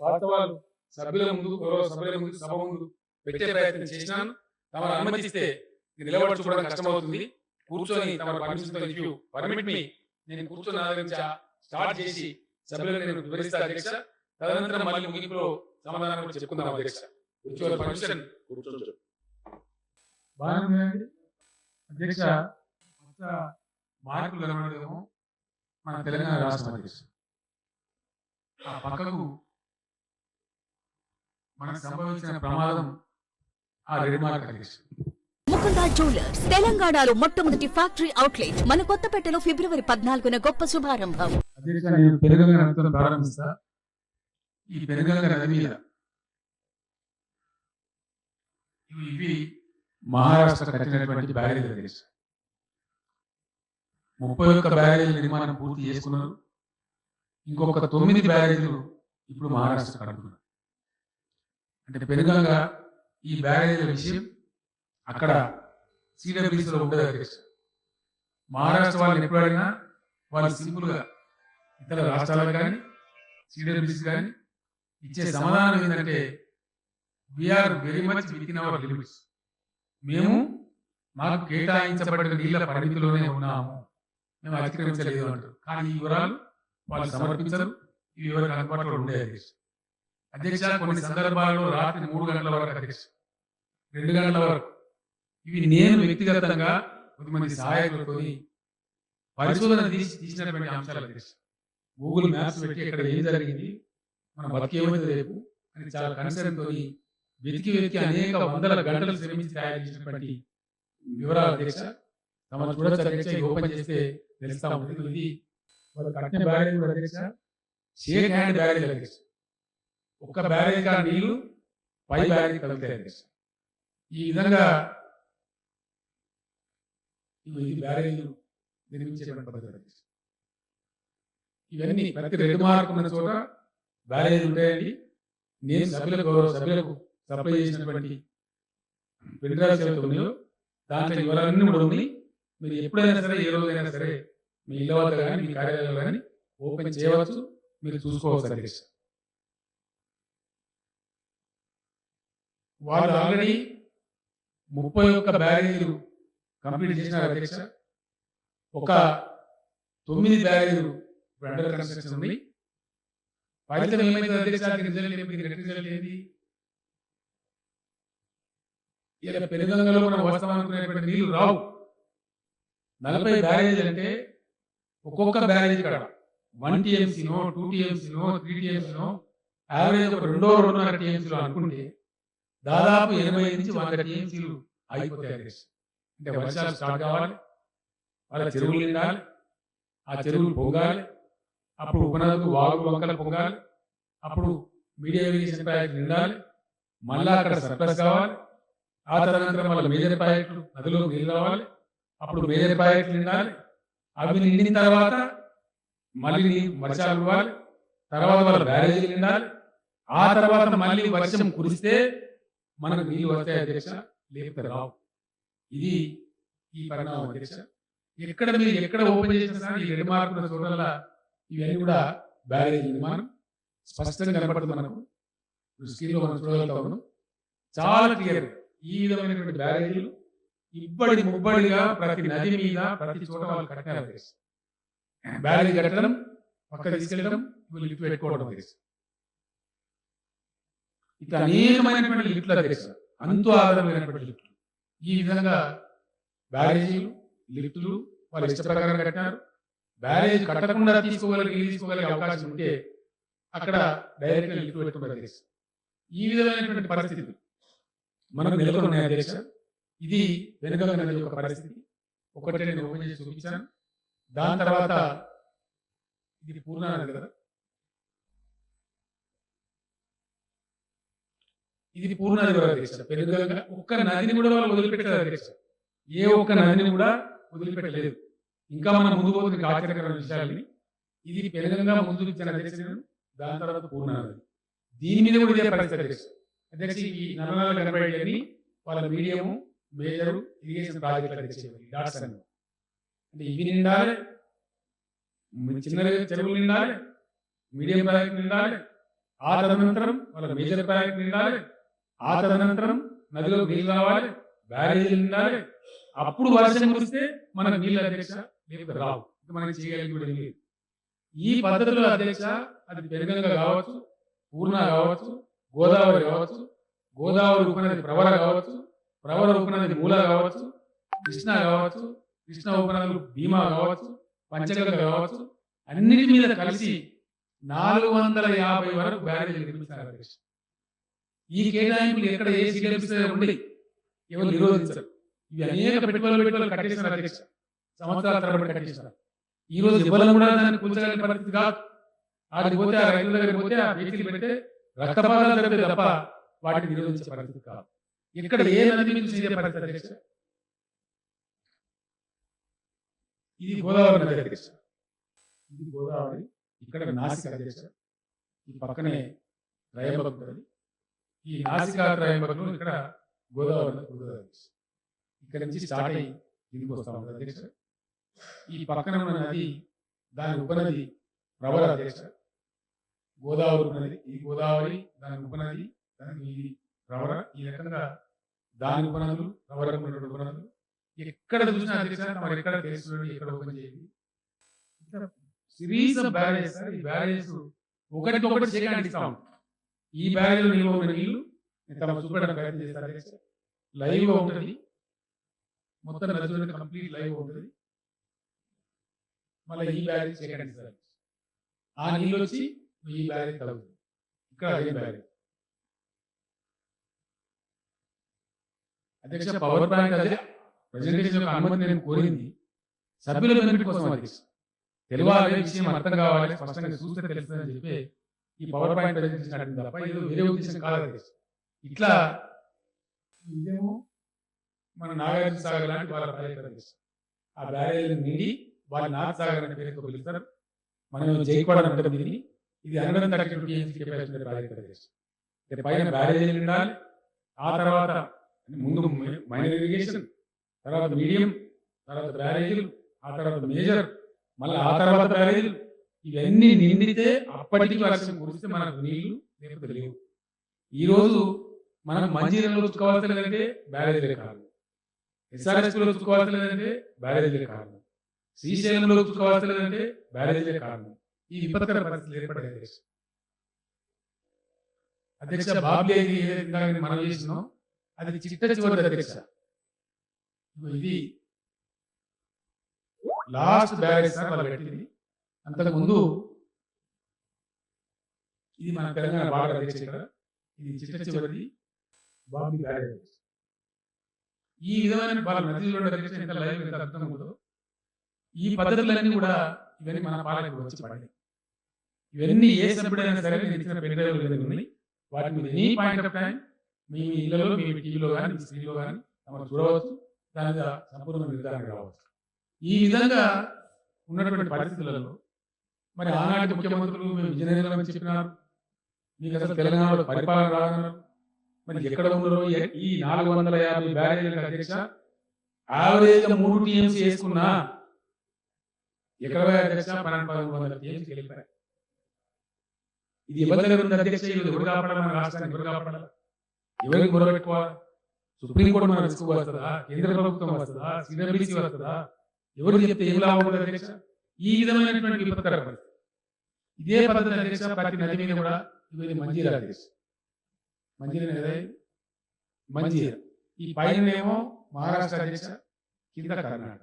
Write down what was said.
వాస్తవాలు సభ్యుల ముందు గౌరవ సభ్యుల ముందు సభ ముందు పెట్టే ప్రయత్నం చేసినాను. తమరు అనుమతిస్తే నిలబడి చూడడం కష్టమవుతుంది. కూర్చొని తమ పర్మిషన్ పర్మిట్ మీ నేను కూర్చొని ఆదరించి స్టార్ట్ చేసి సభ్యులకు నేను వివరిస్తా అధ్యక్ష. తదనంతరం మళ్ళీ ముగింపులో సమాధానం కూడా చెప్పుకుందాం అధ్యక్ష. పర్మిషన్ కూర్చొని చెప్పు. బాగానే అధ్యక్ష కనబడదేమో మన తెలంగాణ రాష్ట్రం అధ్యక్ష. ఆ పక్కకు మనకు సంభవించిన ప్రమాదం ఆ రెడ్ మార్క్ అధ్యక్ష ముకుందా జ్యువెలర్స్ తెలంగాణలో మొట్టమొదటి ఫ్యాక్టరీ అవుట్లెట్ మన కొత్తపేటలో ఫిబ్రవరి పద్నాలుగున గొప్ప శుభారంభం. అధ్యక్ష నేను పెరుగంగ నదితో ప్రారంభిస్తా. ఈ పెరుగంగ నది మీద ఇవి ఇవి మహారాష్ట్ర కట్టినటువంటి బ్యారేజ్ అధ్యక్ష ముప్పై ఒక్క బ్యారేజ్ నిర్మాణం పూర్తి చేసుకున్నారు. ఇంకొక తొమ్మిది బ్యారేజీలు ఇప్పుడు మహారాష్ట్ర కడుతున్నారు. అంటే పెనుగంగ ఈ బ్యారేజ్ విషయం అక్కడ సిడబ్ల్యూసీలో ఉండదు అధ్యక్ష. మహారాష్ట్ర వాళ్ళని ఎప్పుడైనా వాళ్ళు సింపుల్గా ఇతర రాష్ట్రాలకు కానీ సిడబ్ల్యూసీ కానీ ఇచ్చే సమాధానం ఏంటంటే we're very much with in our limits మేము మాకు కేటాయించబడిన నీళ్ళ పరిమితిలోనే ఉన్నాము. మేము అతిక్రమించలేదు అంటారు. కానీ ఈ వివరాలు వాళ్ళు సమర్పించరు. ఈ వివరాలు అందుబాటులో ఉండే అధ్యక్ష కొన్ని సందర్భాల్లో రాత్రి మూడు గంటల వరకు అధ్యక్ష. రెండు గంటల వరకు. ఇవి నేను వ్యక్తిగతంగా కొంతమంది సహాయకులతో పరిశోధన తీసి తీసినటువంటి అంశాలు అధ్యక్ష. గూగుల్ మ్యాప్స్ పెట్టి ఇక్కడ ఏం జరిగింది? మన బతికేమైంది రేపు? అని చాలా కన్సర్న్తో వెతికి వెతికి అనేక వందల గంటలు శ్రమించి తయారు చేసినటువంటి వివరాలు అధ్యక్ష. తమ చూడొచ్చు అధ్యక్ష ఓపెన్ చేస్తే తెలుస్తా ఉంటుంది. ఇది వాళ్ళు కట్టిన బ్యారేజ్ అధ్యక్ష. షేక్ హ్యాండ్ బ్యారేజ్ అధ్యక్ష. ఒక్క బ్యారేజ్ కా నీళ్ళు పై బ్యారేజ్ కలుగుతాయండి ఈ విధంగా ఇవి ఇది నిర్మించేటువంటి పద్ధతి ఇవన్నీ ప్రతి రెడ్ మార్క్ ఉన్న చోట బ్యారేజ్ ఉంటాయండి. నేను సభ్యులకు గౌరవ సభ్యులకు సప్లై చేసినటువంటి పెండ్రాలు ఉన్నాయో దాంట్లో వివరాలన్నీ కూడా ఉన్నాయి మీరు ఎప్పుడైనా సరే ఏ రోజైనా సరే మీ ఇళ్ళ వద్ద కానీ మీ కార్యాలయంలో కానీ ఓపెన్ చేయవచ్చు మీరు చూసుకోవచ్చు అధ్యక్ష వాళ్ళు ఆల్రెడీ ముప్పై ఒక్క బ్యారేజీలు కంప్లీట్ చేసినారు అధ్యక్ష. ఒక తొమ్మిది బ్యారేజీలు అండర్ కన్స్ట్రక్షన్ ఉంది. ఫలితం ఏమైంది అధ్యక్ష? దీని రిజల్ట్ ఏమి రిజల్ట్ ఏంటి? ఇలా పెనుగంగలో మనం వస్తాం అనుకునేటువంటి నీళ్ళు రావు. నలభై బ్యారేజ్ అంటే ఒక్కొక్క బ్యారేజ్ కాడ వన్ టీఎంసీనో టూ టీఎంసీనో త్రీ టీఎంసీనో యావరేజ్ ఒక రెండో రెండున్నర టీఎంసీలో అనుకుంటే దాదాపు ఎనభై నుంచి వంద టీఎంసీలు అయిపోతాయి అంటే వర్షాలు స్టార్ట్ కావాలి వాళ్ళ చెరువులు నిండాలి ఆ చెరువులు పొంగాలి అప్పుడు ఉపనదులు వాగు వంకలు పొంగాలి అప్పుడు మీడియా ఇరిగేషన్ ప్రాజెక్ట్ నిండాలి మళ్ళా అక్కడ సర్ప్లస్ కావాలి ఆ తదనంతరం వాళ్ళ మేజర్ ప్రాజెక్టులు నదిలో నీళ్ళు రావాలి అప్పుడు మేజర్ ప్రాజెక్టులు నిండాలి అవి నిండిన తర్వాత మళ్ళీ వర్షాలు ఇవ్వాలి తర్వాత వాళ్ళ బ్యారేజీలు నిండాలి ఆ తర్వాత మళ్ళీ వర్షం కురిస్తే మనకు నీళ్ళు వస్తాయి అధ్యక్ష లేకపోతే రావు. ఇది ఈ పరిణామం అధ్యక్ష. ఎక్కడ మీరు ఎక్కడ ఓపెన్ చేసిన సార్ ఈ రెండు మార్కుల చోట్ల ఇవన్నీ కూడా బ్యారేజ్ నిర్మాణం. స్పష్టంగా కనపడుతుంది మనకు. స్క్రీన్లో మనం చూడగలుగుతాము చాలా క్లియర్ ఈ విధమైనటువంటి బ్యారేజీలు ఇబ్బడి ముబ్బడిగా ప్రతి నది మీద ప్రతి చోట వాళ్ళు కట్టారు బ్యారేజ్ కట్టడం పక్క తీసుకెళ్ళడం వీళ్ళు లిఫ్ట్ పెట్టుకోవడం ఇట్లా అనేకమైనటువంటి లిఫ్ట్లు అధ్యక్ష అంతు ఆధారమైనటువంటి లిఫ్ట్లు ఈ విధంగా బ్యారేజీలు లిఫ్టులు వాళ్ళ ఇష్ట ప్రకారం కట్టినారు. బ్యారేజ్ కట్టకుండా తీసుకోగలిగి తీసుకోగలిగే అవకాశం ఉంటే అక్కడ డైరెక్ట్ లిఫ్ట్ పెట్టుకున్నారు అధ్యక్ష ఈ విధమైనటువంటి పరిస్థితి మనకు నెలకొని ఉన్నాయి అధ్యక్ష ఇది వెనుక నది యొక్క పరిస్థితి. ఒకటి నేను ఓపెన్ చేసి చూపించాను. దాని తర్వాత ఇది పూర్ణ కదా. ఇది పూర్ణాది కూడా అధ్యక్ష పెనుగంగ ఒక్క నదిని కూడా వాళ్ళు వదిలిపెట్టారు అధ్యక్ష ఏ ఒక్క నదిని కూడా వదిలిపెట్టలేదు. ఇంకా మనం ముందు పోతుంది ఇంకా ఆశ్చర్యకరమైన విషయాలని ఇది పెనుగంగా ముందు ఇచ్చిన అధ్యక్ష దాని తర్వాత పూర్ణాది. దీని మీద కూడా ఇదే పరిస్థితి అధ్యక్ష అధ్యక్ష ఈ నల్లనాలు కనబడేవి వాళ్ళ మీడియము మేజరు ఇరిగేషన్ ప్రాజెక్ట్ అధ్యక్ష ఇవి, డాట్స్ అని అంటే ఇవి నిండాలి. చిన్న చెరువులు నిండాలి. మీడియం ప్రాజెక్ట్ నిండాలి. ఆ తదనంతరం వాళ్ళ మేజర్ ప్రాజెక్ట్ నిండాలి. ఆ తదనంతరం నదిలో నీళ్ళు రావాలి బ్యారేజీలు ఉండాలి. అప్పుడు వర్షం కురిస్తే మనకు నీళ్ళు అధ్యక్ష రావు. మనం చేయగలిగి కూడా ఈ పద్ధతిలో అధ్యక్ష అది పెరుగంగా కావచ్చు పూర్ణ కావచ్చు గోదావరి కావచ్చు గోదావరి ఉపనది ప్రవర కావచ్చు ప్రవర ఉపనది మూల కావచ్చు కృష్ణ కావచ్చు కృష్ణ ఉపనదులు భీమా కావచ్చు పంచగంగ కావచ్చు అన్నిటి మీద కలిసి నాలుగు వందల యాభై వరకు బ్యారేజీలు నిర్మిస్తారు అధ్యక్ష. ఈ కేటాయింపులు ఎక్కడ ఏ సిడబ్ల్యూసీ ఉండి ఎవరు నిరోధించరు. ఇవి అనేక పెట్టుబడులు పెట్టుబడులు కట్టేసిన అధ్యక్ష సంవత్సరాల తరబడి కట్టేసినారు ఈ రోజు ఇవ్వాలని కూడా దాన్ని కూల్చగలిగిన పరిస్థితి కాదు. ఆడికి పోతే ఆ రైతుల దగ్గర పోతే ఆ పేచీలు పెడితే రక్తపాతాలు జరిపే తప్ప వాటిని నిరోధించే పరిస్థితి కాదు. ఇక్కడ ఏ నది మీద చేసే పరిస్థితి అధ్యక్ష ఇది గోదావరి నది అధ్యక్ష ఇది గోదావరి ఇక్కడ నాసిక అధ్యక్ష ఈ పక్కనే త్రయంబకం ఉంటుంది ఈ నాసికా త్రయంబకం ఇక్కడ గోదావరి గోదావరి. ఇక్కడ నుంచి స్టార్ట్ అయ్యి కిందికి వస్తా ఉంటుంది అధ్యక్ష ఈ పక్కన ఉన్న నది దాని ఉపనది ప్రబల అధ్యక్ష గోదావరి ఉపనది ఈ గోదావరి దాని ఉపనది దానికి ఇది ప్రవర ఈ రకంగా దాని ఉపనదులు ప్రవరకు ఉన్నటువంటి ఉపనదులు. ఎక్కడ చూసినా అధ్యక్ష మరి ఎక్కడ తెలుసు ఎక్కడ ఓపెన్ చేయండి సిరీస్ ఆఫ్ బ్యారేజెస్ ఈ బ్యారేజెస్ ఒకటి ఒకటి చేయడానికి ఇస్తాం ఈ బ్యాగ్లో నిల్వ ఉన్న నీళ్ళు నేను తమ చూపడానికి ప్రయత్నం చేస్తాను అధ్యక్ష. లైవ్ ఉంటుంది. మొత్తం నది కంప్లీట్ లైవ్ ఉంటుంది. మళ్ళీ ఈ బ్యారేజ్ సెకండ్ సార్. ఆ నీళ్ళు వచ్చి ఈ బ్యారేజ్ తగ్గుతుంది ఇక్కడ అదే బ్యారేజ్ అధ్యక్ష పవర్ బ్యాంక్ అదే. ప్రజెంటేషన్ యొక్క అనుమతి నేను కోరింది. సభ్యుల బెనిఫిట్ కోసం అధ్యక్ష. తెలియాలి విషయం అర్థం కావాలి స్పష్టంగా చూస్తే తెలుస్తుందని చెప్పి ఈ పవర్ పాయింట్ ప్రజెంటేషన్ తప్ప ఏదో వేరే ఉద్దేశం కాదు ఇట్లా ఇదేమో మన నాగార్జున సాగర్ లాంటి వాళ్ళ ప్రయత్నం ఆ బ్యారేజ్ని నిండి వాళ్ళు నార్త్ సాగర్ అనే పేరుతో పిలుస్తారు. మనం జైకోడ అంటే దీన్ని. ఇది hundred thirty TMC capacity project పైన బ్యారేజ్ ఉండాలి ఆ తర్వాత ముందు మైనర్ ఇరిగేషన్ తర్వాత మీడియం తర్వాత బ్యారేజీలు ఆ తర్వాత మేజర్ మళ్ళీ ఆ తర్వాత బ్యారేజీలు ఇవన్నీ నిండితే అప్పటికి వర్షం కురిస్తే మనకు నీళ్ళు లేకపోతే లేవు. ఈరోజు రోజు మనం మంజీరంలో చుట్టుకోవాల్సి లేదంటే బ్యారేజీలే కారణం ఎస్ఆర్ఎస్లో లో చుట్టుకోవాల్సి లేదంటే బ్యారేజీలే కారణం శ్రీశైలంలో చుట్టుకోవాల్సి లేదంటే బ్యారేజీలే కారణం ఈ విపత్కర పరిస్థితులు ఏర్పడే అధ్యక్ష అధ్యక్ష బాబ్లీ ఏదైతే మనం చేసినాం అది చిట్ట చివరి అధ్యక్ష. ఇది లాస్ట్ బ్యారేజ్ సార్ వాళ్ళు పెట్టింది. అంతకుముందు ఇది మన తెలంగాణ బార్డర్ అధ్యక్ష ఇక్కడ ఇది చిట్ట చివరిది. బాబీ బ్యారేజ్ ఈ విధమైన వాళ్ళ నదిలో అధ్యక్ష ఎంత లైవ్ ఎంత అర్థం ఉందో ఈ పద్ధతులన్నీ కూడా ఇవన్నీ మన పాలనకు వచ్చి పడ్డాయి. ఇవన్నీ ఏ సభ్యుడైనా సరే నేను ఇచ్చిన పెద్దలు ఉన్నాయి వాటి మీద ఎనీ పాయింట్ ఆఫ్ టైం మీ మీ ఇళ్ళలో మీ టీవీలో కానీ మీ స్త్రీలో కానీ మనం చూడవచ్చు దాని మీద సంపూర్ణ నిర్ధారణ రావచ్చు ఈ విధంగా ఉన్నటువంటి పరిస్థితులలో మరి ఆనాటి ముఖ్యమంత్రులు మేము విజయనగరం అని చెప్పినారు. మీకు అసలు తెలంగాణలో పరిపాలన రాదన్నారు. మరి ఎక్కడ ఉన్నారో ఈ నాలుగు వందల యాభై బ్యారేజీల అధ్యక్ష యావరేజ్ మూడు టీఎంసీ వేసుకున్నా ఎక్కడ అధ్యక్ష? పన్నెండు పదమూడు వందల టీఎంసీ వెళ్ళిపోయాయి ఇది ఉంది అధ్యక్ష? ఇది ఎవరు కాపాడాలి మన రాష్ట్రాన్ని ఎవరు కాపాడాలి ఎవరికి మొదలుపెట్టుకోవాలి సుప్రీంకోర్టు మన రిస్క్ వస్తుందా? కేంద్ర ప్రభుత్వం వస్తుందా? సిడబ్ల్యూసీ వస్తుందా? ఎవరు చెప్తే ఏం లాభం అధ్యక్ష? ఈ విధమైనటువంటి విపత్కర పరిస్థితి ఇదే పద్ధతి అధ్యక్ష ప్రతి నది మీద కూడా ఇది మంజీరా అధ్యక్ష. మంజీరా కదా మంజీరా. ఈ పైన ఏమో మహారాష్ట్ర అధ్యక్ష కింద కర్ణాటక.